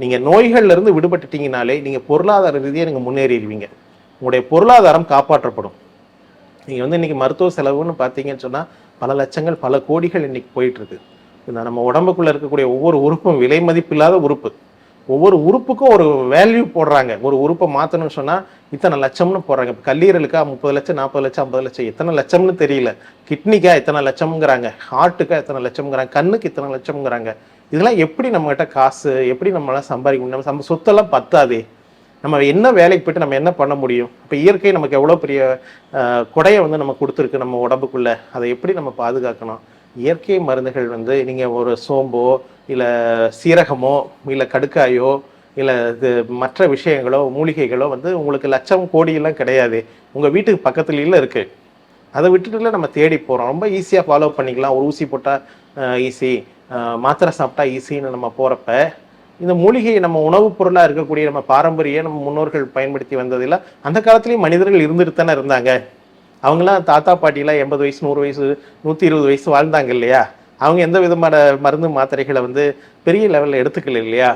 நீங்கள் நோய்கள்லேருந்து விடுபட்டுட்டீங்கனாலே நீங்கள் பொருளாதார ரீதியாக நீங்கள் முன்னேறிடுவீங்க. உங்களுடைய பொருளாதாரம் காப்பாற்றப்படும். நீங்கள் வந்து இன்றைக்கி மருத்துவ செலவுன்னு பார்த்தீங்கன்னு சொன்னால் பல லட்சங்கள் பல கோடிகள் இன்றைக்கி போயிட்டுருக்கு. இந்த நம்ம உடம்புக்குள்ளே இருக்கக்கூடிய ஒவ்வொரு உறுப்பும் விலை மதிப்பில்லாத உறுப்பு. ஒவ்வொரு உறுப்புக்கும் ஒரு வேல்யூ போடுறாங்க. ஒரு உறுப்பை மாற்றணும்னு சொன்னால் இத்தனை லட்சம்னு போடுறாங்க. இப்போ கல்லீரலுக்கா முப்பது லட்சம் நாற்பது லட்சம் ஐம்பது லட்சம் எத்தனை லட்சம்னு தெரியல. கிட்னிக்கா எத்தனை லட்சம்ங்கிறாங்க. ஹார்ட்டுக்கா எத்தனை லட்சம்ங்கிறாங்க. கண்ணுக்கு இத்தனை லட்சம்ங்கிறாங்க. இதெல்லாம் எப்படி நம்மகிட்ட காசு எப்படி நம்மளாம் சம்பாதிக்க முடியும்? நம்ம சொத்தெல்லாம் பத்தாதே. நம்ம என்ன வேலைக்கு போயிட்டு நம்ம என்ன பண்ண முடியும்? இப்போ இயற்கை நமக்கு எவ்வளோ பெரிய கொடையை வந்து நம்ம கொடுத்துருக்கு நம்ம உடம்புக்குள்ள. அதை எப்படி நம்ம பாதுகாக்கணும்? இயற்கை மருந்துகள் வந்து நீங்கள் ஒரு சோம்போ இல்லை சீரகமோ இல்லை கடுக்காயோ இல்லை இது மற்ற விஷயங்களோ மூலிகைகளோ வந்து உங்களுக்கு லட்சம் கோடியெல்லாம் கிடையாது. உங்கள் வீட்டுக்கு பக்கத்துலலாம் இருக்குது அதை விட்டுட்டுல நம்ம தேடி போகிறோம் ரொம்ப ஈஸியாக ஃபாலோ பண்ணிக்கலாம். ஒரு ஊசி போட்டால் ஈஸி மாத்திரை சாப்பிட்டா ஈஸின்னு நம்ம போகிறப்ப இந்த மூலிகை நம்ம உணவுப் பொருளாக இருக்கக்கூடிய நம்ம பாரம்பரிய நம்ம முன்னோர்கள் பயன்படுத்தி வந்ததில் அந்த காலத்துலேயும் மனிதர்கள் இருந்துட்டு தானே இருந்தாங்க. அவங்களாம் தாத்தா பாட்டிலாம் எண்பது வயசு நூறு வயசு நூற்றி இருபது வயசு வாழ்ந்தாங்க இல்லையா? அவங்க எந்த விதமான மருந்து மாத்திரைகளை வந்து பெரிய லெவலில் எடுத்துக்கல இல்லையா?